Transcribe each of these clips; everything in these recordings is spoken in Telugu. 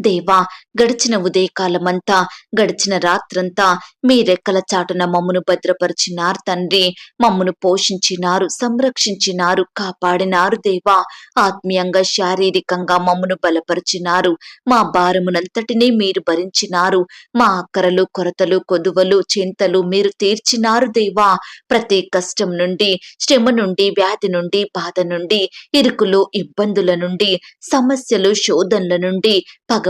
దేవా గడిచిన ఉదయకాలమంతా గడిచిన రాత్రంతా మీ రెక్కల చాటున మమ్మును భద్రపరిచినారు తండ్రి. మమ్మును పోషించినారు సంరక్షించినారు కాపాడినారు దేవా. ఆత్మీయంగా శారీరకంగా మమ్మును బలపరిచినారు. మా భారమునంతటినీ మీరు భరించినారు. మా అక్కరలు కొరతలు కొదువలు చింతలు మీరు తీర్చినారు దేవా. ప్రతి కష్టం నుండి శ్రమ నుండి వ్యాధి నుండి బాధ నుండి ఇరుకులు ఇబ్బందుల నుండి సమస్యలు శోధనల నుండి పగ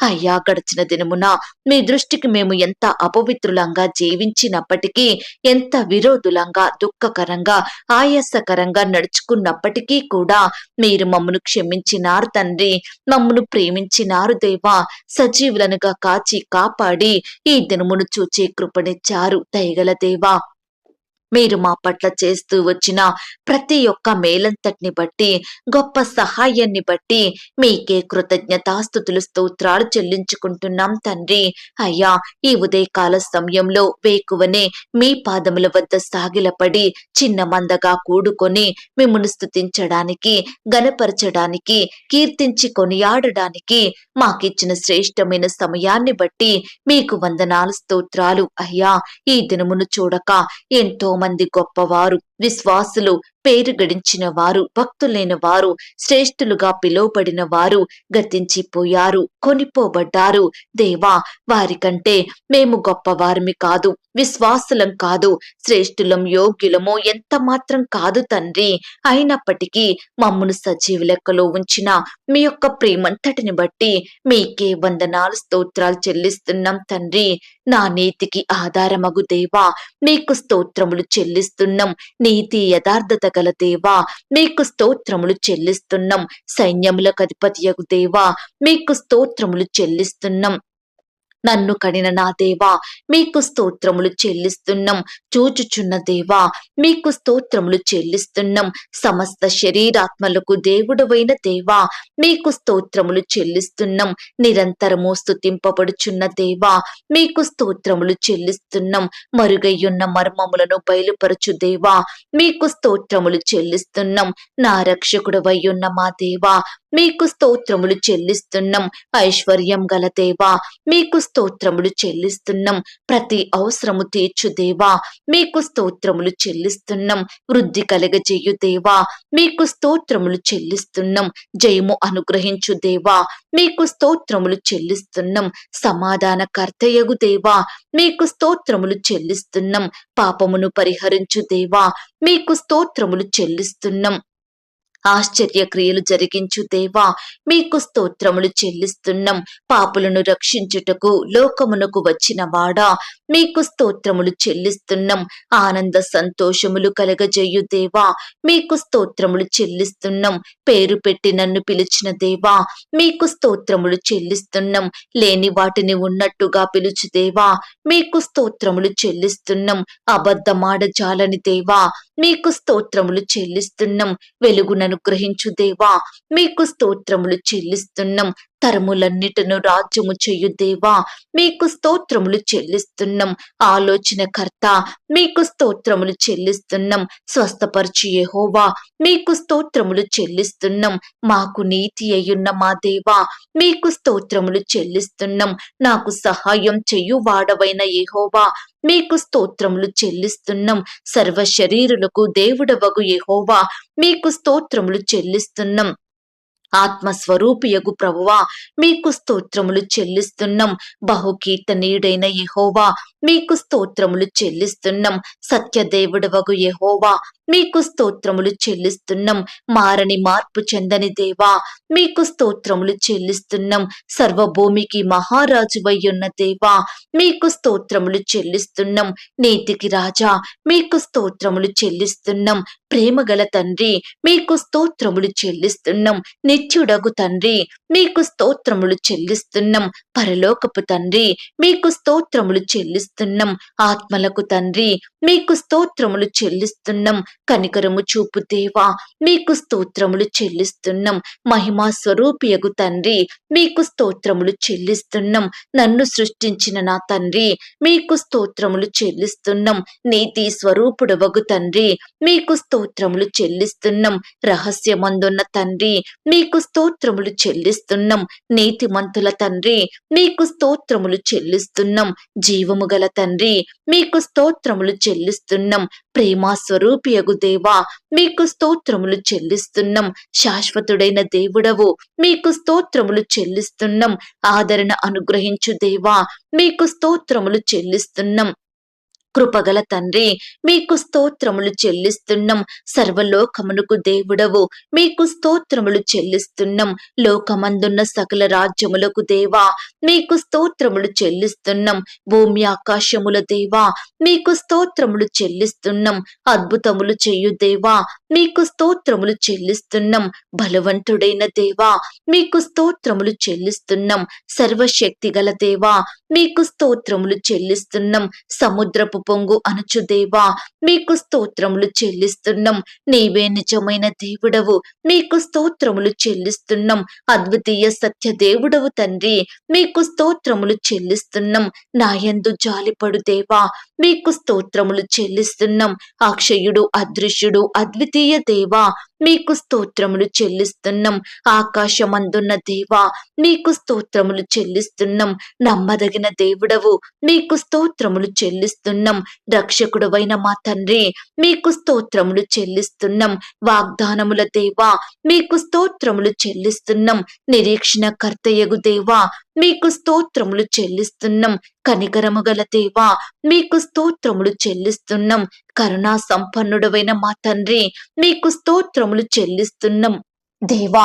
అయ్యా గడిచిన దినమున మీ దృష్టికి మేము ఎంత అపవిత్రులంగా జీవించినప్పటికీ ఎంత విరోధులంగా దుఃఖకరంగా ఆయాసకరంగా నడుచుకున్నప్పటికీ కూడా మీరు మమ్మను క్షమించినారు తండ్రి. మమ్మను ప్రేమించినారు దేవా. సజీవులనుగా కాచి కాపాడి ఈ దినమును చూచే కృపనిచ్చారు. దయగల దేవా మీరు మా పట్ల చేస్తూ వచ్చిన ప్రతి ఒక్క మేలంతటిని బట్టి గొప్ప సహాయాన్ని బట్టి మీకే కృతజ్ఞతాస్థుతులు స్తోత్రాలు చెల్లించుకుంటున్నాం తండ్రి. అయ్యా ఈ ఉదయకాల సమయంలో వేకువనే మీ పాదముల వద్ద సాగిలపడి చిన్న మందగా కూడుకొని మిమ్మల్ని స్తుతించడానికి గనపరచడానికి కీర్తించి కొనియాడడానికి మాకిచ్చిన శ్రేష్టమైన సమయాన్ని బట్టి మీకు వందనాలు స్తోత్రాలు. అయ్యా ఈ దినమును చూడక ఎంతో మంది గొప్పవారు. విశ్వాసులు పేరు గడించిన వారు భక్తులైన వారు శ్రేష్ఠులుగా పిలువబడిన వారు గతించిపోయారు కొనిపోబడ్డారు. దేవా వారికంటే మేము గొప్పవారిమి కాదు విశ్వాసులం కాదు శ్రేష్ఠులం యోగ్యులమో ఎంత మాత్రం కాదు తండ్రి. అయినప్పటికీ మమ్మను సజీవ లెక్కలో ఉంచిన మీ యొక్క ప్రేమంతటిని బట్టి మీకే వందనాలు స్తోత్రాలు చెల్లిస్తున్నాం తండ్రి. నా నీతికి ఆధారమగు దేవా మీకు స్తోత్రములు చెల్లిస్తున్నాం నీతి యథార్థత గల దేవా మీకు స్తోత్రములు చెల్లిస్తున్నాం. సైన్యములకు అధిపతియగు దేవా మీకు స్తోత్రములు చెల్లిస్తున్నాం. నన్ను కడిన నా దేవా మీకు స్తోత్రములు చెల్లిస్తున్నాం. చూచుచున్న దేవా మీకు స్తోత్రములు చెల్లిస్తున్నాం. సమస్త శరీరాత్మలకు దేవుడవైన దేవా మీకు స్తోత్రములు చెల్లిస్తున్నాం. నిరంతరము స్తుతింపబడుచున్న దేవా మీకు స్తోత్రములు చెల్లిస్తున్నాం. మరుగయ్యున్న మర్మములను బయలుపరచు దేవా మీకు స్తోత్రములు చెల్లిస్తున్నాం. నా రక్షకుడవయ్యున్న మా దేవా మీకు స్తోత్రములు చెల్లిస్తున్నాం. ఐశ్వర్యం గల దేవా మీకు స్తోత్రములు చెల్లిస్తున్నాం. ప్రతి అవసరము తీర్చు దేవా. మీకు స్తోత్రములు చెల్లిస్తున్నాం. వృద్ధి కలగజేయు దేవా. మీకు స్తోత్రములు చెల్లిస్తున్నాం. జయము అనుగ్రహించు దేవా. మీకు స్తోత్రములు చెల్లిస్తున్నాం. సమాధాన కర్తయగు దేవా. మీకు స్తోత్రములు చెల్లిస్తున్నాం. పాపమును పరిహరించు దేవా. మీకు స్తోత్రములు చెల్లిస్తున్నాం. ఆశ్చర్య క్రియలు జరిగించు దేవా. మీకు స్తోత్రములు చెల్లిస్తున్నాం. పాపులను రక్షించుటకు లోకమునకు వచ్చిన వాడా. మీకు స్తోత్రములు చెల్లిస్తున్నాం. ఆనంద సంతోషములు కలగజేయు దేవా. మీకు స్తోత్రములు చెల్లిస్తున్నాం. పేరు పెట్టి నన్ను పిలిచిన దేవా. మీకు స్తోత్రములు చెల్లిస్తున్నాం. లేని వాటిని ఉన్నట్టుగా పిలుచు దేవా. మీకు స్తోత్రములు చెల్లిస్తున్నాం. అబద్ధమాడ జాలని దేవా. మీకు స్తోత్రములు చెల్లిస్తున్నాం. వెలుగుననుగ్రహించు దేవా. మీకు స్తోత్రములు చెల్లిస్తున్నాం. తరములన్నిటిను రాజ్యము చెయ్యు దేవా మీకు స్తోత్రములు చెల్లిస్తున్నాం. ఆలోచనకర్త మీకు స్తోత్రములు చెల్లిస్తున్నాం. స్వస్థపరచు యహోవా మీకు స్తోత్రములు చెల్లిస్తున్నాం. మాకు నీతి అయ్యున్న మా దేవా మీకు స్తోత్రములు చెల్లిస్తున్నాం. నాకు సహాయం చెయ్యు వాడవైన యహోవా మీకు స్తోత్రములు చెల్లిస్తున్నాం. సర్వ శరీరులకు దేవుడవగు యహోవా మీకు స్తోత్రములు చెల్లిస్తున్నాం. ఆత్మస్వరూపియగు ప్రభువా మీకు స్తోత్రములు చెల్లిస్తున్నాం. బహుకీర్తనీయుడైన యెహోవా మీకు స్తోత్రములు చెల్లిస్తున్నాం. సత్యదేవుడవగు యెహోవా మీకు స్తోత్రములు చెల్లిస్తున్నాం. మారని మార్పు చెందని దేవా మీకు స్తోత్రములు చెల్లిస్తున్నాం. సర్వభూమికి మహారాజు దేవా మీకు స్తోత్రములు చెల్లిస్తున్నాం. నీతికి రాజా మీకు స్తోత్రములు చెల్లిస్తున్నాం. ప్రేమగల తండ్రి మీకు స్తోత్రములు చెల్లిస్తున్నాం. నిత్యుడగు తండ్రి మీకు స్తోత్రములు చెల్లిస్తున్నాం. పరలోకపు తండ్రి మీకు స్తోత్రములు చెల్లిస్తున్నాం. ఆత్మలకు తండ్రి మీకు స్తోత్రములు చెల్లిస్తున్నాం. కనికరము చూపు దేవా మీకు స్తోత్రములు చెల్లిస్తున్నాం. మహిమా స్వరూపియగు తండ్రి మీకు స్తోత్రములు చెల్లిస్తున్నాం. నన్ను సృష్టించిన నా తండ్రి మీకు స్తోత్రములు చెల్లిస్తున్నాం. నీతి స్వరూపుడవగు తండ్రి మీకు స్తోత్రములు చెల్లిస్తున్నాం. రహస్యమందున్న తండ్రి మీకు స్తోత్రములు చెల్లిస్తున్నాం. నీతిమంతుల తండ్రి మీకు స్తోత్రములు చెల్లిస్తున్నాం. జీవము గల తండ్రి మీకు స్తోత్రములు చెల్లిస్తున్నాం. ప్రేమా స్వరూపియగు దేవా మీకు స్తోత్రములు చెల్లిస్తున్నాం. శాశ్వతుడైన దేవుడవు మీకు స్తోత్రములు చెల్లిస్తున్నాం. ఆదరణ అనుగ్రహించు దేవా మీకు స్తోత్రములు చెల్లిస్తున్నాం. కృపగల తండ్రి మీకు స్తోత్రములు చెల్లిస్తున్నాం. సర్వలోకమునకు దేవుడవు మీకు స్తోత్రములు చెల్లిస్తున్నాం. లోకమందున్న సకల రాజ్యములకు దేవా మీకు స్తోత్రములు చెల్లిస్తున్నాం. భూమి ఆకాశముల దేవా మీకు స్తోత్రములు చెల్లిస్తున్నాం. అద్భుతములు చేయు దేవా మీకు స్తోత్రములు చెల్లిస్తున్నాం. బలవంతుడైన దేవా మీకు స్తోత్రములు చెల్లిస్తున్నాం. సర్వశక్తి గల దేవా మీకు స్తోత్రములు చెల్లిస్తున్నాం. సముద్రపు పొంగు అనుచు దేవా. మీకు స్తోత్రములు చెల్లిస్తున్నాం. నీవే నిజమైన దేవుడవు. మీకు స్తోత్రములు చెల్లిస్తున్నాం. అద్వితీయ సత్య దేవుడవు తండ్రి. మీకు స్తోత్రములు చెల్లిస్తున్నాం. నాయందు జాలిపడు దేవా. మీకు స్తోత్రములు చెల్లిస్తున్నాం. అక్షయుడు అదృశ్యుడు అద్వితీయ దేవా. మీకు స్తోత్రములు చెల్లిస్తున్నాం. ఆకాశమందున్న దేవా మీకు స్తోత్రములు చెల్లిస్తున్నాం. నమ్మదగిన దేవుడవు మీకు స్తోత్రములు చెల్లిస్తున్నాం. రక్షకుడవైన మా తండ్రి మీకు స్తోత్రములు చెల్లిస్తున్నాం. వాగ్దానముల దేవా మీకు స్తోత్రములు చెల్లిస్తున్నాం. నిరీక్షణ కర్తయ్యగు దేవా మీకు స్తోత్రములు చెల్లిస్తున్నాం. కనికరము గల దేవా మీకు స్తోత్రములు చెల్లిస్తున్నాం. కరుణా సంపన్నుడవైన మా తండ్రి మీకు స్తోత్రములు చెల్లిస్తున్నాం. దేవా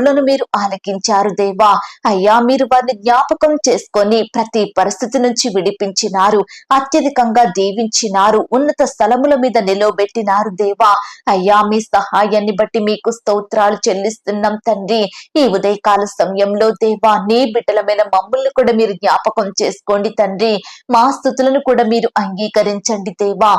మొరలను మీరు ఆలకించారు దేవా. అయ్యా మీరు వారిని జ్ఞాపకం చేసుకొని ప్రతి పరిస్థితి నుంచి విడిపించినారు. అత్యధికంగా దీవించినారు. ఉన్నత స్థలముల మీద నిలవబెట్టినారు దేవా. అయ్యా మీ సహాయాన్ని బట్టి మీకు స్తోత్రాలు చెల్లిస్తున్నాం తండ్రి. ఈ ఉదయకాల సమయంలో దేవా నీ బిడ్డలమైన మమ్మల్ని కూడా మీరు జ్ఞాపకం చేసుకోండి తండ్రి. మా స్థుతులను కూడా మీరు అంగీకరించండి దేవా.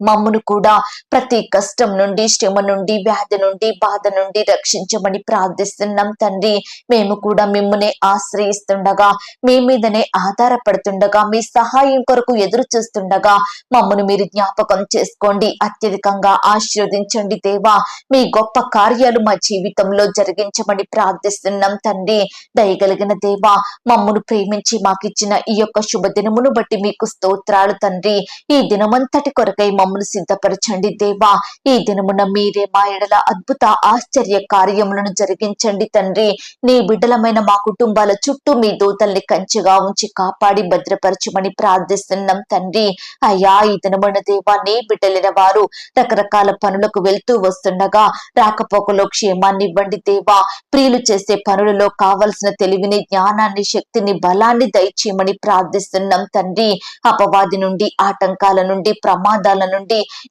మమ్మను కూడా ప్రతి కష్టం నుండి శ్రమ నుండి వ్యాధి నుండి బాధ నుండి రక్షించమని ప్రార్థిస్తున్నాం తండ్రి. మేము కూడా మిమ్మల్ని ఆశ్రయిస్తుండగా మీ మీదనే ఆధారపడుతుండగా మీ సహాయం కొరకు ఎదురు చూస్తుండగా మమ్మను మీరు జ్ఞాపకం చేసుకోండి అత్యధికంగా ఆశీర్వదించండి దేవా. మీ గొప్ప కార్యాలు మా జీవితంలో జరిగించమని ప్రార్థిస్తున్నాం తండ్రి. దయగలిగిన దేవా మమ్మను ప్రేమించి మాకిచ్చిన ఈ యొక్క శుభదినమును బట్టి మీకు స్తోత్రాలు తండ్రి. ఈ దినమంతటి కొరకై మమ్మల్ని సిద్ధపరచండి దేవా. ఈ దినమున మీరే మా ఎడల అద్భుత ఆశ్చర్య కార్యములను జరిగించండి తండ్రి. నీ బిడ్డలమైన మా కుటుంబాల చుట్టూ మీ దూతల్ని కంచెగా ఉంచి కాపాడి భద్రపరచమని ప్రార్థిస్తున్నాం తండ్రి. అయ్యా ఈ దినమున దేవా నీ బిడ్డలైన వారు రకరకాల పనులకు వెళ్తూ వస్తుండగా రాకపోకలో క్షేమాన్ని ఇవ్వండి దేవా. ప్రియులు చేసే పనులలో కావలసిన తెలివిని జ్ఞానాన్ని శక్తిని బలాన్ని దయచేయమని ప్రార్థిస్తున్నాం తండ్రి. అపవాది నుండి ఆటంకాల నుండి ప్రమాదాల నుండి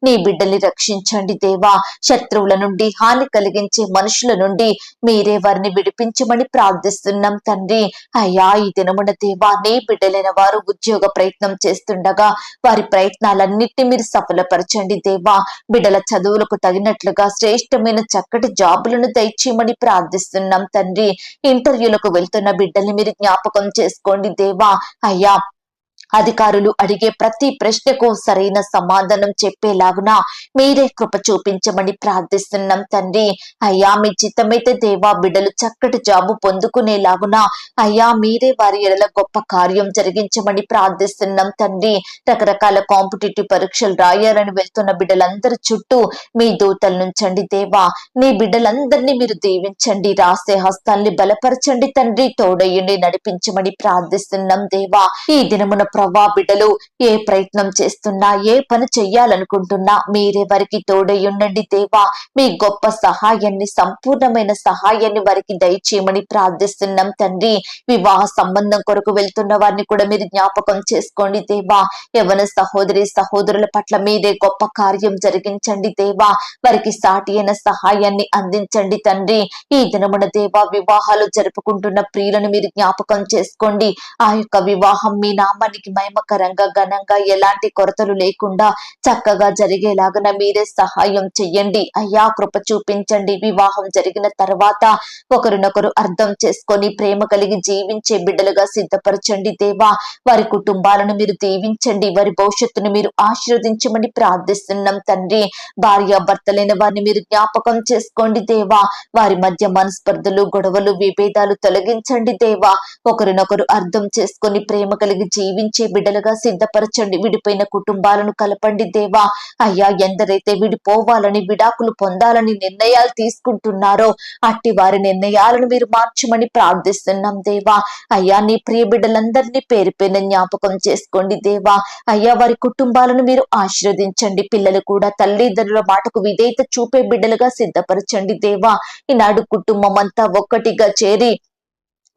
నీ బిడ్డల్ని రక్షించండి దేవా. శత్రువుల నుండి హాని కలిగించే మనుషుల నుండి మీరే వారిని విడిపించమని ప్రార్థిస్తున్నాం తండ్రి. అయ్యా ఈ దినమున దేవా నీ బిడ్డలైన వారు ఉద్యోగ ప్రయత్నం చేస్తుండగా వారి ప్రయత్నాలన్నిటిని మీరు సఫలపరచండి దేవా. బిడ్డల చదువులకు తగినట్లుగా శ్రేష్టమైన చక్కటి జాబులను దయచేయమని ప్రార్థిస్తున్నాం తండ్రి. ఇంటర్వ్యూలకు వెళ్తున్న బిడ్డల్ని మీరు జ్ఞాపకం చేసుకోండి దేవా. అయ్యా అధికారులు అడిగే ప్రతి ప్రశ్నకు సరైన సమాధానం చెప్పేలాగున మీరే కృప చూపించమని ప్రార్థిస్తున్నాం తండ్రి. అయ్యా మీ చిత్తమైతే దేవా బిడ్డలు చక్కటి జాబు పొందుకునేలాగున. అయ్యా మీరే వారి ఎడల గొప్ప కార్యం జరిగించమని ప్రార్థిస్తున్నాం తండ్రి. రకరకాల కాంపిటేటివ్ పరీక్షలు రాయాలని వెళ్తున్న బిడ్డలందరి చుట్టూ మీ దూతలు నుంచండి దేవా. నీ బిడ్డలందరినీ మీరు దీవించండి రాసే హస్తాల్ని బలపరచండి తండ్రి. తోడయ్యండి నడిపించమని ప్రార్థిస్తున్నాం దేవా. ఈ దినమున ప్రభా బిడ్డలు ఏ ప్రయత్నం చేస్తున్నా ఏ పని చెయ్యాలనుకుంటున్నా మీరే వారికి తోడయ్యుండండి దేవా. మీ గొప్ప సహాయాన్ని సంపూర్ణమైన సహాయాన్ని వారికి దయచేయమని ప్రార్థిస్తున్నాం తండ్రి. వివాహ సంబంధం కొరకు వెళ్తున్న వారిని కూడా మీరు జ్ఞాపకం చేసుకోండి దేవా. యవన సహోదరి సహోదరుల పట్ల మీరే గొప్ప కార్యం జరిగించండి దేవా. వారికి సాటి అయిన సహాయాన్ని అందించండి తండ్రి. ఈ దినమున దేవా వివాహాలు జరుపుకుంటున్న ప్రియులను మీరు జ్ఞాపకం చేసుకోండి. ఆ యొక్క వివాహం మీ నామానికి మహిమకరంగా ఘనంగా ఎలాంటి కొరతలు లేకుండా చక్కగా జరిగేలాగా మీరే సహాయం చెయ్యండి. అయ్యా కృప చూపించండి. వివాహం జరిగిన తర్వాత ఒకరినొకరు అర్థం చేసుకొని ప్రేమ కలిగి జీవించే బిడ్డలుగా సిద్ధపరచండి దేవా. వారి కుటుంబాలను మీరు దీవించండి. వారి భవిష్యత్తును మీరు ఆశీర్వదించమని ప్రార్థిస్తున్నాం తండ్రి. భార్య భర్తలైన వారిని మీరు జ్ఞాపకం చేసుకోండి దేవా. వారి మధ్య మనస్పర్ధలు గొడవలు విభేదాలు తొలగించండి దేవా. ఒకరినొకరు అర్థం చేసుకొని ప్రేమ కలిగి జీవించ బిడ్డలుగా సిద్ధపరచండి. విడిపోయిన కుటుంబాలను కలపండి దేవా. అయ్యా ఎందరైతే విడిపోవాలని విడాకులు పొందాలని నిర్ణయాలు తీసుకుంటున్నారో అట్టి వారి నిర్ణయాలను మీరు మార్చమని ప్రార్థిస్తున్నాం దేవా. అయ్యా నీ ప్రియ బిడ్డలందరినీ పేరు పైన జ్ఞాపకం చేసుకోండి దేవా. అయ్యా వారి కుటుంబాలను మీరు ఆశీర్వదించండి. పిల్లలు కూడా తల్లిదండ్రుల మాటకు విధేయత చూపే బిడ్డలుగా సిద్ధపరచండి దేవా. ఈనాడు కుటుంబం అంతా ఒక్కటిగా చేరి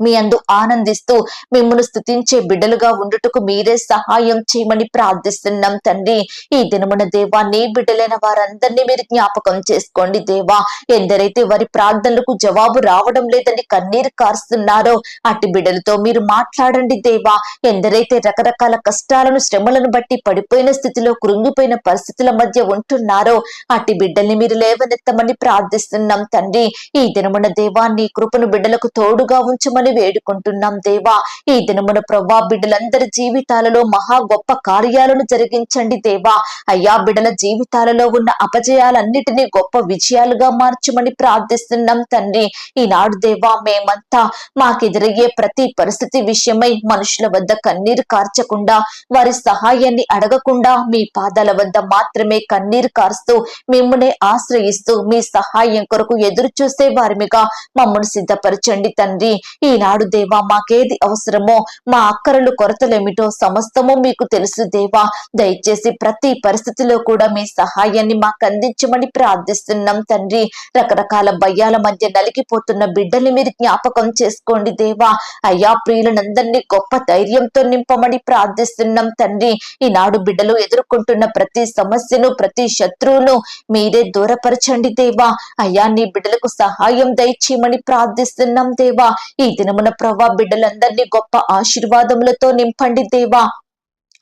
మీ అందు ఆనందిస్తూ మిమ్మల్ని స్థుతించే బిడ్డలుగా ఉండుటకు మీరే సహాయం చేయమని ప్రార్థిస్తున్నాం తండ్రి. ఈ దినమున దేవా నీ బిడ్డలైన వారందరినీ మీరు జ్ఞాపకం చేసుకోండి దేవా. ఎందరైతే వారి ప్రార్థనలకు జవాబు రావడం లేదని కన్నీరు కారుస్తున్నారో అట్టి బిడ్డలతో మీరు మాట్లాడండి దేవా. ఎందరైతే రకరకాల కష్టాలను శ్రమలను బట్టి పడిపోయిన స్థితిలో కృంగిపోయిన పరిస్థితుల మధ్య ఉంటున్నారో అట్టి బిడ్డల్ని మీరు లేవనెత్తమని ప్రార్థిస్తున్నాం తండ్రి. ఈ దినమున దేవా నీ కృపను బిడ్డలకు తోడుగా ఉంచమని వేడుకుంటున్నాం దేవా. ఈ దినమున ప్రవ్వా బిడ్డలందరి జీవితాలలో మహా గొప్ప కార్యాలను జరిగించండి దేవా. అయ్యా బిడ్డల జీవితాలలో ఉన్న అపజయాలన్నిటినీ గొప్ప విజయాలుగా మార్చమని ప్రార్థిస్తున్నాం తండ్రి. ఈనాడు దేవా మేమంతా మాకెదురయ్యే ప్రతి పరిస్థితి విషయమై మనుషుల వద్ద కన్నీరు కార్చకుండా వారి సహాయాన్ని అడగకుండా మీ పాదాల వద్ద మాత్రమే కన్నీరు కారుస్తూ మిమ్మల్ని ఆశ్రయిస్తూ మీ సహాయం కొరకు ఎదురు చూసే వారిమిగా మమ్మల్ని సిద్ధపరచండి తండ్రి. ఈనాడు దేవా మాకేది అవసరమో మా అక్కరలు కొరతలేమిటో సమస్తము మీకు తెలుసు దేవా. దయచేసి ప్రతి పరిస్థితిలో కూడా మీ సహాయాన్ని మాకు అందించమని ప్రార్థిస్తున్నాం తండ్రి. రకరకాల భయాల మధ్య నలిగిపోతున్న బిడ్డల్ని మీరు జ్ఞాపకం చేసుకోండి దేవా. అయ్యా ప్రియులనందరినీ గొప్ప ధైర్యంతో నింపమని ప్రార్థిస్తున్నాం తండ్రి. ఈనాడు బిడ్డలు ఎదుర్కొంటున్న ప్రతి సమస్యను ప్రతి శత్రువును మీరే దూరపరచండి దేవా. అయ్యా నీ బిడ్డలకు సహాయం దయచేయమని ప్రార్థిస్తున్నాం దేవా. ఈ దినమున ప్రభా బిడ్డలందరినీ గొప్ప ఆశీర్వాదములతో నింపండి దేవా.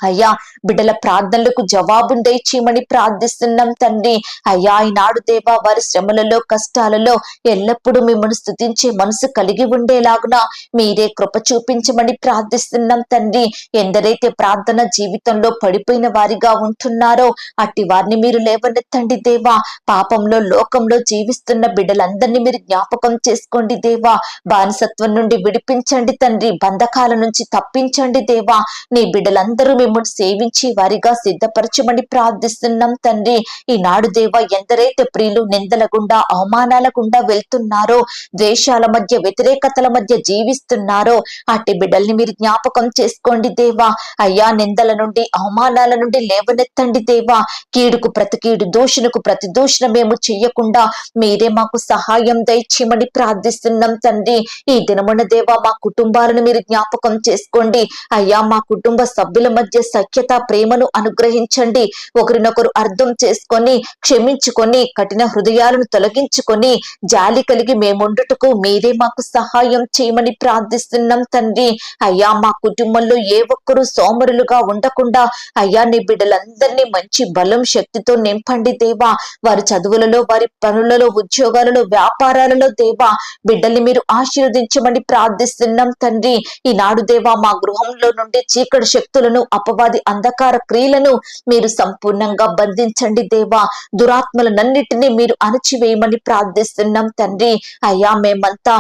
అయ్యా బిడ్డల ప్రార్థనలకు జవాబును దయచేయమని ప్రార్థిస్తున్నాం తండ్రి. అయ్యా ఈనాడు దేవా వారి శ్రమలలో కష్టాలలో ఎల్లప్పుడూ మిమ్మల్ని స్థుతించే మనసు కలిగి ఉండేలాగున మీరే కృప చూపించమని ప్రార్థిస్తున్నాం తండ్రి. ఎందరైతే ప్రార్థన జీవితంలో పడిపోయిన వారిగా ఉంటున్నారో అట్టి వారిని మీరు లేవనెత్తండి దేవా. పాపంలో లోకంలో జీవిస్తున్న బిడ్డలందరినీ మీరు జ్ఞాపకం చేసుకోండి దేవా. బానిసత్వం నుండి విడిపించండి తండ్రి. బంధకాల నుంచి తప్పించండి దేవా. నీ బిడ్డలందరూ మిమ్మల్ని సేవించి వారిగా సిద్ధపరచమని ప్రార్థిస్తున్నాం తండ్రి. ఈనాడు దేవ ఎందరైతే ప్రియులు నిందల గుండా అవమానాల గుండా వెళ్తున్నారో ద్వేషాల మధ్య వ్యతిరేకతల మధ్య జీవిస్తున్నారో అట్టి బిడ్డల్ని మీరు జ్ఞాపకం చేసుకోండి దేవా. అయ్యా నిందల నుండి అవమానాల నుండి లేవనెత్తండి దేవా. కీడుకు ప్రతి కీడు దూషణకు ప్రతి దూషణ మేము చెయ్యకుండా మీరే మాకు సహాయం దయచేయమని ప్రార్థిస్తున్నాం తండ్రి. ఈ దినమున దేవా మా కుటుంబాలను మీరు జ్ఞాపకం చేసుకోండి. అయ్యా మా కుటుంబ సభ్యుల మధ్య మధ్య సఖ్యత ప్రేమను అనుగ్రహించండి. ఒకరినొకరు అర్థం చేసుకొని క్షమించుకొని కఠిన హృదయాలను తొలగించుకొని జాలి కలిగి మేముండుటకు మీరే మాకు సహాయం చేయమని ప్రార్థిస్తున్నాం తండ్రి. అయ్యా మా కుటుంబంలో ఏ ఒక్కరూ సోమరులుగా ఉండకుండా అయ్యా నీ బిడ్డలందరినీ మంచి బలం శక్తితో నింపండి దేవా. వారి చదువులలో వారి పనులలో ఉద్యోగాలలో వ్యాపారాలలో దేవా బిడ్డల్ని మీరు ఆశీర్వదించమని ప్రార్థిస్తున్నాం తండ్రి. ఈనాడు దేవా మా గృహంలో నుండి చీకటి శక్తులను అపవాది అంధకార క్రియలను మీరు సంపూర్ణంగా బంధించండి దేవా. దురాత్మలనన్నిటినీ మీరు అణచివేయమని ప్రార్థిస్తున్నాం తండ్రి. అయ్యా మేమంతా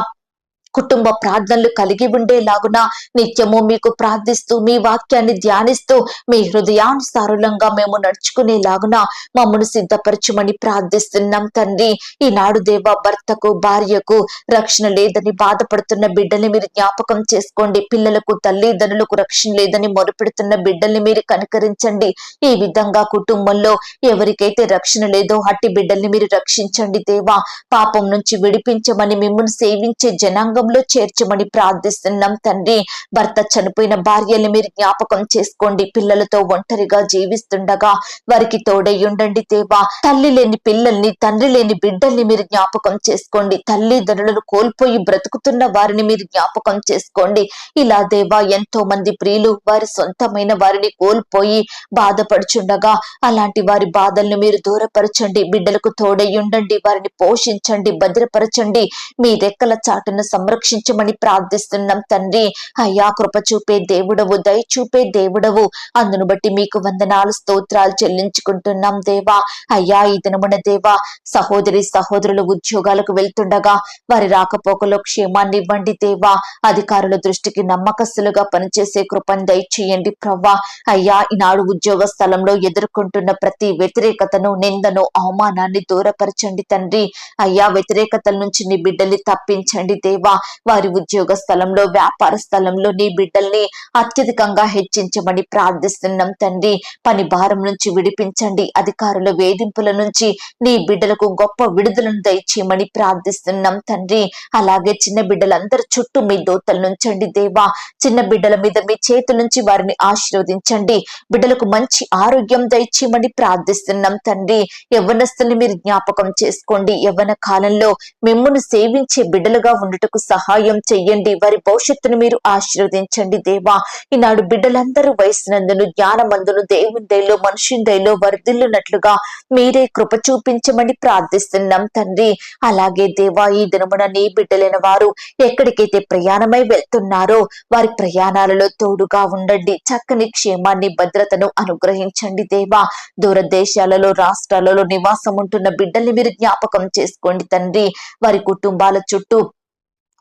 కుటుంబ ప్రార్థనలు కలిగి ఉండేలాగున నిత్యము మీకు ప్రార్థిస్తూ మీ వాక్యాన్ని ధ్యానిస్తూ మీ హృదయానుసారులంగా మేము నడుచుకునేలాగున మమ్మను సిద్ధపరచమని ప్రార్థిస్తున్నాం తండ్రి. ఈనాడు దేవ భర్తకు భార్యకు రక్షణ లేదని బాధపడుతున్న బిడ్డల్ని మీరు జ్ఞాపకం చేసుకోండి. పిల్లలకు తల్లిదండ్రులకు రక్షణ లేదని మొరుపెడుతున్న బిడ్డల్ని మీరు కనికరించండి. ఈ విధంగా కుటుంబంలో ఎవరికైతే రక్షణ లేదో అట్టి బిడ్డల్ని మీరు రక్షించండి దేవా. పాపం నుంచి విడిపించమని మిమ్మల్ని సేవించే జనాంగం జనాంగంలో చేర్చమని ప్రార్థిస్తున్నాం. తండ్రి భర్త చనిపోయిన భార్యల్ని మీరు జ్ఞాపకం చేసుకోండి. పిల్లలతో ఒంటరిగా జీవిస్తుండగా వారికి తోడై ఉండండి దేవా. తల్లి లేని పిల్లల్ని తండ్రి లేని బిడ్డల్ని మీరు జ్ఞాపకం చేసుకోండి. తల్లిదండ్రులను కోల్పోయి బ్రతుకుతున్న వారిని మీరు జ్ఞాపకం చేసుకోండి. ఇలా దేవా ఎంతో మంది ప్రియులు వారి సొంతమైన వారిని కోల్పోయి బాధపడుచుండగా అలాంటి వారి బాధల్ని మీరు దూరపరచండి. బిడ్డలకు తోడై ఉండండి. వారిని పోషించండి. భద్రపరచండి. మీ రెక్కల చాటును సంరక్షించమని ప్రార్థిస్తున్నాం తండ్రి. అయ్యా కృప చూపే దేవుడవు దయ చూపే దేవుడవు. అందును బట్టి మీకు వందనాలు స్తోత్రాలు చెల్లించుకుంటున్నాం దేవా. అయ్యా ఈ దినమున దేవా సహోదరి సహోదరులు ఉద్యోగాలకు వెళ్తుండగా వారి రాకపోకలో క్షేమాన్ని ఇవ్వండి దేవా. అధికారుల దృష్టికి నమ్మకస్తులుగా పనిచేసే కృపను దయచేయండి ప్రవ్వా. అయ్యా ఈనాడు ఉద్యోగ స్థలంలో ఎదుర్కొంటున్న ప్రతి వ్యతిరేకతను నిందను అవమానాన్ని దూరపరచండి తండ్రి. అయ్యా వ్యతిరేకతల నుంచి నీ బిడ్డల్ని తప్పించండి దేవా. వారి ఉద్యోగ స్థలంలో వ్యాపార స్థలంలో నీ బిడ్డల్ని అత్యధికంగా హెచ్చించమని ప్రార్థిస్తున్నాం తండ్రి. పని భారం నుంచి విడిపించండి. అధికారుల వేధింపుల నుంచి నీ బిడ్డలకు గొప్ప విడుదలను దయచేయమని ప్రార్థిస్తున్నాం తండ్రి. అలాగే చిన్న బిడ్డలందరి చుట్టూ మీ దోతలు నుంచండి దేవా. చిన్న బిడ్డల మీద మీ చేతుల నుంచి వారిని ఆశీర్వదించండి. బిడ్డలకు మంచి ఆరోగ్యం దయచేయమని ప్రార్థిస్తున్నాం తండ్రి. యవ్వనస్తుల్ని మీరు జ్ఞాపకం చేసుకోండి. యవ్వన కాలంలో మిమ్మల్ని సేవించే బిడ్డలుగా ఉండటకు సహాయం చెయ్యండి వారి భవిష్యత్తును మీరు ఆశీర్వదించండి దేవా. ఈనాడు బిడ్డలందరూ వయసునందును జ్ఞానమందును దేవుని దయలో మనుషుని దయలో వర్ధిల్లునట్లుగా మీరే కృప చూపించమని ప్రార్థిస్తున్నాం తండ్రి. అలాగే దేవా ఈ దినమున నీ బిడ్డలైన వారు ఎక్కడికైతే ప్రయాణమై వెళ్తున్నారో వారి ప్రయాణాలలో తోడుగా ఉండండి. చక్కని క్షేమాన్ని భద్రతను అనుగ్రహించండి దేవా. దూరదేశాలలో రాష్ట్రాలలో నివాసం ఉంటున్న బిడ్డల్ని మీరు జ్ఞాపకం చేసుకోండి తండ్రి. వారి కుటుంబాల చుట్టూ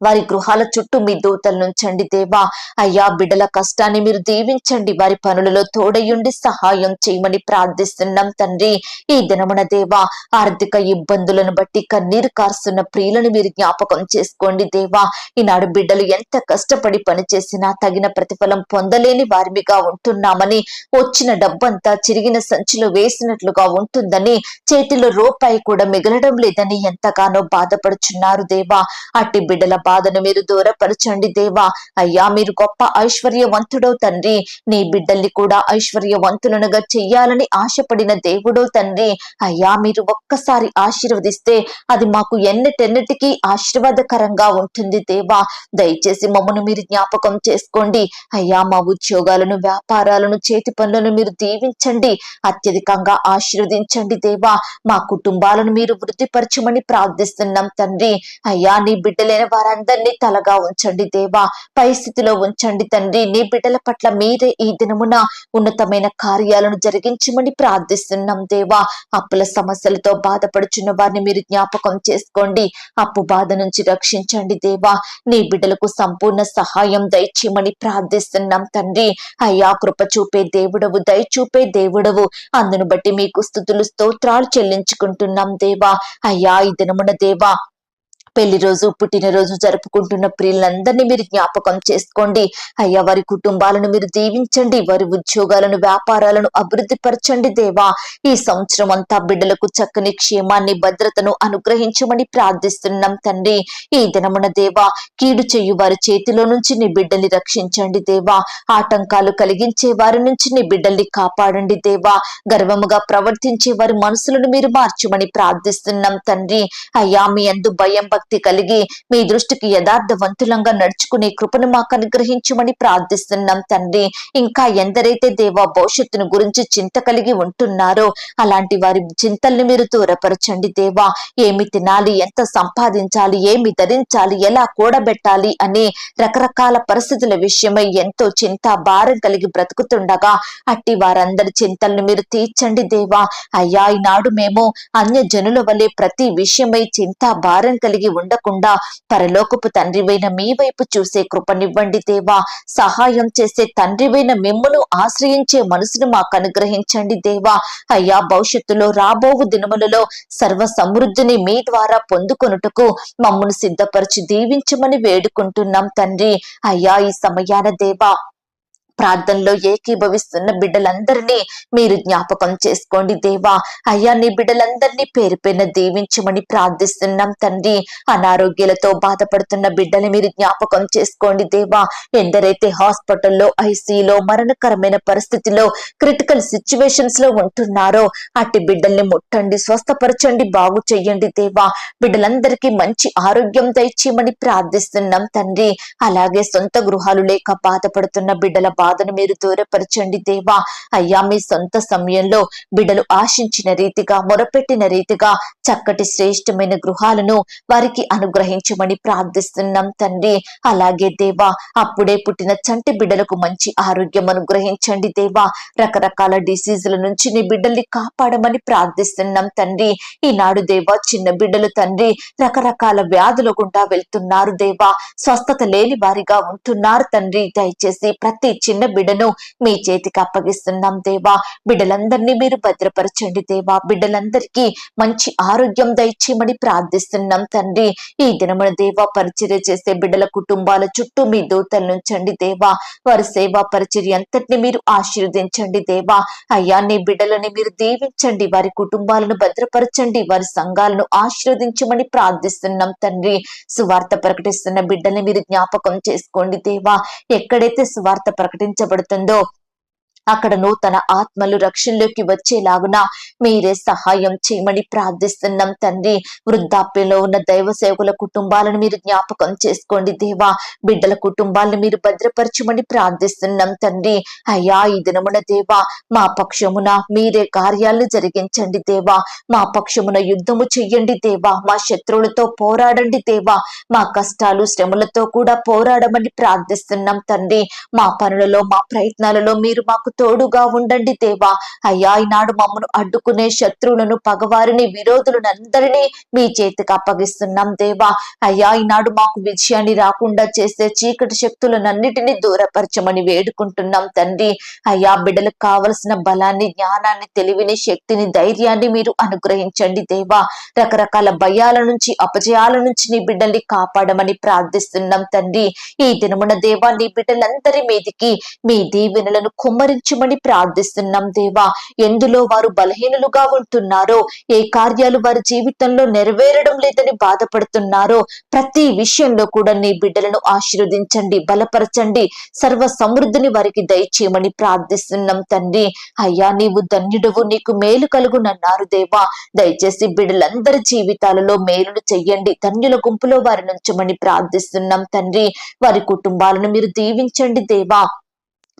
వారి గృహాల చుట్టూ మీ దూతలు నుంచండి దేవా. అయ్యా బిడ్డల కష్టాన్ని మీరు దీవించండి. వారి పనులలో తోడయుండి సహాయం చేయమని ప్రార్థిస్తున్నాం తండ్రి. ఈ దినమున దేవా ఆర్థిక ఇబ్బందులను బట్టి కన్నీరు కారుస్తున్న ప్రియులను మీరు జ్ఞాపకం చేసుకోండి దేవా. ఈనాడు బిడ్డలు ఎంత కష్టపడి పనిచేసినా తగిన ప్రతిఫలం పొందలేని వారిమిగా ఉంటున్నామని వచ్చిన డబ్బంతా చిరిగిన సంచిలో వేసినట్లుగా ఉంటుందని చేతిలో రూపాయి కూడా మిగలడం లేదని ఎంతగానో బాధపడుచున్నారు దేవా. అట్టి బిడ్డల బాధను మీరు దూరపరచండి దేవా. అయ్యా మీరు గొప్ప ఐశ్వర్యవంతుడో తండ్రి. నీ బిడ్డల్ని కూడా ఐశ్వర్యవంతులనుగా చెయ్యాలని ఆశపడిన దేవుడో తండ్రి. అయ్యా మీరు ఒక్కసారి ఆశీర్వదిస్తే అది మాకు ఎన్నటెన్నటికీ ఆశీర్వాదకరంగా ఉంటుంది దేవా. దయచేసి మమ్మను మీరు జ్ఞాపకం చేసుకోండి. అయ్యా మా ఉద్యోగాలను వ్యాపారాలను చేతి పనులను మీరు దీవించండి. అత్యధికంగా ఆశీర్వదించండి దేవా. మా కుటుంబాలను మీరు వృద్ధిపరచమని ప్రార్థిస్తున్నాం తండ్రి. అయ్యా నీ బిడ్డలైన వారందరినీ తలగా ఉంచండి దేవా. పరిస్థితిలో ఉంచండి తండ్రి. నీ బిడ్డల పట్ల మీరే ఈ దినమున ఉన్నతమైన కార్యాలను జరిగించమని ప్రార్థిస్తున్నాం దేవా. అప్పుల సమస్యలతో బాధపడుచున్న వారిని మీరు జ్ఞాపకం చేసుకోండి. అప్పు బాధ నుంచి రక్షించండి దేవా. నీ బిడ్డలకు సంపూర్ణ సహాయం దయచేయమని ప్రార్థిస్తున్నాం తండ్రి. అయ్యా కృప చూపే దేవుడవు దయ చూపే దేవుడవు. అందును బట్టి మీకు స్థుతులు స్తోత్రాలు చెల్లించుకుంటున్నాం దేవా. అయ్యా ఈ దినమున దేవా పెళ్ళి రోజు పుట్టినరోజు జరుపుకుంటున్న ప్రియులందరినీ మీరు జ్ఞాపకం చేసుకోండి. అయ్యా వారి కుటుంబాలను మీరు దీవించండి. వారి ఉద్యోగాలను వ్యాపారాలను అభివృద్ధి పరచండి దేవా. ఈ సంవత్సరం అంతా బిడ్డలకు చక్కని క్షేమాన్ని భద్రతను అనుగ్రహించమని ప్రార్థిస్తున్నాం తండ్రి. ఈ దినమున దేవా కీడు చేయు వారి చేతిలో నుంచి నీ బిడ్డల్ని రక్షించండి దేవా. ఆటంకాలు కలిగించే వారి నుంచి నీ బిడ్డల్ని కాపాడండి దేవా. గర్వముగా ప్రవర్తించే వారి మనసులను మీరు మార్చమని ప్రార్థిస్తున్నాం తండ్రి. అయ్యా మీ అందు భయం భక్తి కలిగి మీ దృష్టికి యథార్థవంతులంగా నడుచుకునే కృపను మాకు అనుగ్రహించమని ప్రార్థిస్తున్నాం తండ్రి. ఇంకా ఎందరైతే దేవా భవిష్యత్తును గురించి చింత కలిగి ఉంటున్నారో అలాంటి వారి చింతల్ని మీరు దూరపరచండి దేవా. ఏమి తినాలి ఎంత సంపాదించాలి ఏమి ధరించాలి ఎలా కూడబెట్టాలి అనే రకరకాల పరిస్థితుల విషయమై ఎంతో చింత భారం కలిగి బ్రతుకుతుండగా అట్టి వారందరి చింతల్ని మీరు తీర్చండి దేవా. అయ్యా ఈనాడు మేము అన్య జనుల వలె ప్రతి విషయమై చింత భారం కలిగి ఉండకుండా పరలోకపు తండ్రివైన మీ వైపు చూసే కృపనివ్వండి దేవా. సహాయం చేసే తండ్రివైన మిమ్మును ఆశ్రయించే మనసును మాకు అనుగ్రహించండి దేవా. అయ్యా భవిష్యత్తులో రాబోవు దినములలో సర్వ సమృద్ధిని మీ ద్వారా పొందుకొనుటకు మమ్మను సిద్ధపరిచి దీవించమని వేడుకుంటున్నాం తండ్రి. అయ్యా ఈ సమయాన దేవా ప్రార్థనలో ఏకీభవిస్తున్న బిడ్డలందరినీ మీరు జ్ఞాపకం చేసుకోండి దేవా. అయ్యా నీ బిడ్డలందరినీ పేరు పైన దీవించమని ప్రార్థిస్తున్నాం తండ్రి. అనారోగ్యాలతో బాధపడుతున్న బిడ్డని మీరు జ్ఞాపకం చేసుకోండి దేవా. ఎందరైతే హాస్పిటల్లో ఐసీలో మరణకరమైన పరిస్థితిలో క్రిటికల్ సిచ్యువేషన్స్లో ఉంటున్నారో అట్టి బిడ్డల్ని ముట్టండి స్వస్థపరచండి బాగు చెయ్యండి దేవా. బిడ్డలందరికీ మంచి ఆరోగ్యం దయచేయమని ప్రార్థిస్తున్నాం తండ్రి. అలాగే సొంత గృహాలు లేక బాధపడుతున్న బిడ్డల బాధను మీరు దూరపరచండి దేవా. అయ్యా మీ సొంత సమయంలో బిడ్డలు ఆశించిన రీతిగా మొరపెట్టిన రీతిగా చక్కటి శ్రేష్టమైన గృహాలను వారికి అనుగ్రహించమని ప్రార్థిస్తున్నాం తండ్రి. అలాగే దేవా అప్పుడే పుట్టిన చంటి బిడ్డలకు మంచి ఆరోగ్యం అనుగ్రహించండి దేవా. రకరకాల డిసీజుల నుంచి నీ బిడ్డల్ని కాపాడమని ప్రార్థిస్తున్నాం తండ్రి. ఈనాడు దేవా చిన్న బిడ్డలు తండ్రి రకరకాల వ్యాధుల గుండా వెళ్తున్నారు దేవా. స్వస్థత లేని వారిగా ఉంటున్నారు తండ్రి. దయచేసి ప్రతి చిన్న బిడ్డను మీ చేతికి అప్పగిస్తున్నాం దేవా. బిడ్డలందరినీ మీరు భద్రపరచండి దేవా. బిడ్డలందరికీ మంచి ఆరోగ్యం దయచేయమని ప్రార్థిస్తున్నాం తండ్రి. ఈ దినమున దేవా పరిచర్య చేసే బిడ్డల కుటుంబాల చుట్టూ మీ దూతలు నుంచండి దేవా. వారి సేవా పరిచర్య అంతటిని మీరు ఆశీర్వదించండి దేవా. అయ్యా నీ బిడ్డలని మీరు దీవించండి. వారి కుటుంబాలను భద్రపరచండి. వారి సంఘాలను ఆశీర్వదించమని ప్రార్థిస్తున్నాం తండ్రి. సువార్త ప్రకటిస్తున్న బిడ్డల్ని మీరు జ్ఞాపకం చేసుకోండి దేవా. ఎక్కడైతే సువార్త ప్రకటించబడుతుందో అక్కడ నూతన ఆత్మలు రక్షణలోకి వచ్చేలాగున మీరే సహాయం చేయమని ప్రార్థిస్తున్నాం తండ్రి. వృద్ధాప్యంలో ఉన్న దైవ సేవకుల కుటుంబాలను మీరు జ్ఞాపకం చేసుకోండి దేవా. బిడ్డల కుటుంబాలను మీరు భద్రపరచమని ప్రార్థిస్తున్నాం తండ్రి. అయ్యా ఈ దినమున దేవా మా పక్షమున మీరే కార్యాలను జరిగించండి దేవా. మా పక్షమున యుద్ధము చెయ్యండి దేవా. మా శత్రువులతో పోరాడండి దేవా. మా కష్టాలు శ్రమలతో కూడా పోరాడమని ప్రార్థిస్తున్నాం తండ్రి. మా పనులలో మా ప్రయత్నాలలో మీరు మాకు తోడుగా ఉండండి దేవా. అయ్యా ఈనాడు మమ్మను అడ్డుకునే శత్రువులను పగవారిని విరోధులను అందరినీ మీ చేతికి అప్పగిస్తున్నాం దేవా. అయ్యా ఈనాడు మాకు విజయాన్ని రాకుండా చేసే చీకటి శక్తులనన్నిటినీ దూరపరచమని వేడుకుంటున్నాం తండ్రి. అయ్యా బిడ్డలకు కావలసిన బలాన్ని జ్ఞానాన్ని తెలివిని శక్తిని ధైర్యాన్ని మీరు అనుగ్రహించండి దేవా. రకరకాల భయాల నుంచి అపజయాల నుంచి నీ బిడ్డల్ని కాపాడమని ప్రార్థిస్తున్నాం తండ్రి. ఈ దినమున దేవా నీ బిడ్డలందరి మీదికి మీ దీవెనలను కుమ్మరించమని ప్రార్థిస్తున్నాం దేవా. ఎందులో వారు బలహీనులుగా ఉంటున్నారో ఏ కార్యాలు వారి జీవితంలో నెరవేరడం లేదని బాధపడుతున్నారో ప్రతి విషయంలో కూడా నీ బిడ్డలను ఆశీర్వదించండి బలపరచండి సర్వ సమృద్ధిని వారికి దయచేయమని ప్రార్థిస్తున్నాం తండ్రి. అయ్యా నీవు ధన్యుడవు నీకు మేలు కలుగునన్నారు దేవా. దయచేసి బిడ్డలందరి జీవితాలలో మేలును చెయ్యండి ధన్యుల గుంపులో వారి నుంచమని ప్రార్థిస్తున్నాం తండ్రి. వారి కుటుంబాలను మీరు దీవించండి దేవా.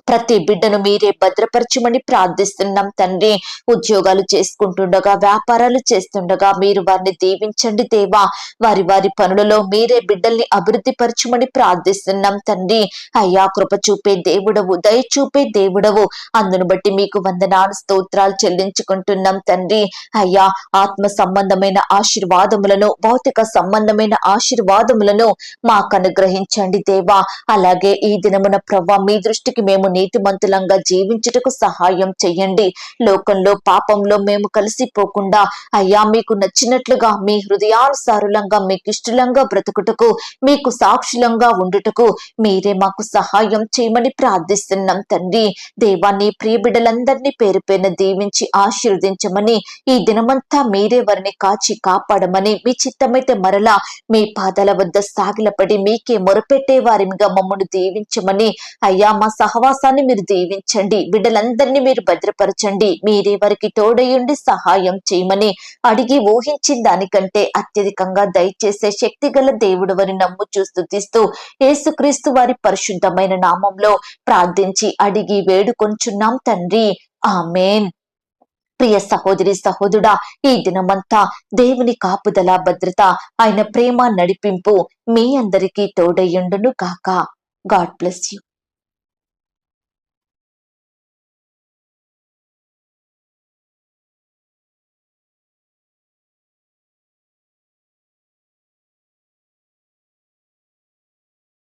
ప్రతి బిడ్డను మీరే భద్రపరచమని ప్రార్థిస్తున్నాం తండ్రి. ఉద్యోగాలు చేసుకుంటుండగా వ్యాపారాలు చేస్తుండగా మీరు వారిని దీవించండి దేవా. వారి వారి పనులలో మీరే బిడ్డల్ని అభివృద్ధి పరచమని ప్రార్థిస్తున్నాం తండ్రి. అయ్యా కృప చూపే దేవుడవు దయ చూపే దేవుడవు. అందును బట్టి మీకు వందనాలు స్తోత్రాలు చెల్లించుకుంటున్నాం తండ్రి. అయ్యా ఆత్మ సంబంధమైన ఆశీర్వాదములను భౌతిక సంబంధమైన ఆశీర్వాదములను మాకు అనుగ్రహించండి దేవా. అలాగే ఈ దినమున ప్రవ్వ మీ దృష్టికి మేము నీతిమంతులంగా జీవించుటకు సహాయం చెయ్యండి. లోకంలో పాపంలో మేము కలిసిపోకుండా అయ్యా మీకు నచ్చినట్లుగా మీ హృదయానుసారులంగా మీకు ఇష్టలంగా బ్రతుకుటకు మీకు సాక్షులంగా ఉండుటకు మీరే మాకు సహాయం చేయమని ప్రార్థిస్తున్నాం తండ్రి. దేవాన్ని ప్రియబిడలందరినీ ప్రియ పేరు పైన దీవించి ఆశీర్వదించమని ఈ దినమంతా మీరే వారిని కాచి కాపాడమని మీ చిత్తమైతే మరలా మీ పాదాల వద్ద సాగిలపడి మీకే మొరపెట్టే వారిగా మమ్మల్ని దీవించమని అయ్యా మా సహవాస విశ్వాసాన్ని మీరు దీవించండి బిడ్డలందరినీ మీరు భద్రపరచండి. మీరే వారికి తోడయుండి సహాయం చేయమని అడిగి ఊహించిన దానికంటే అత్యధికంగా దయచేసే శక్తి గల దేవుడు వారి నమ్ము స్థుతిస్తూ యేసుక్రీస్తు వారి పరిశుద్ధమైన నామంలో ప్రార్థించి అడిగి వేడుకొంచున్నాం తండ్రి. ఆమెన్. ప్రియ సహోదరి సహోదరుడా ఈ దినమంతా దేవుని కాపుదల భద్రత ఆయన ప్రేమ నడిపింపు మీ అందరికీ తోడయ్యుండును కాక గాడ్ బ్లెస్ యు.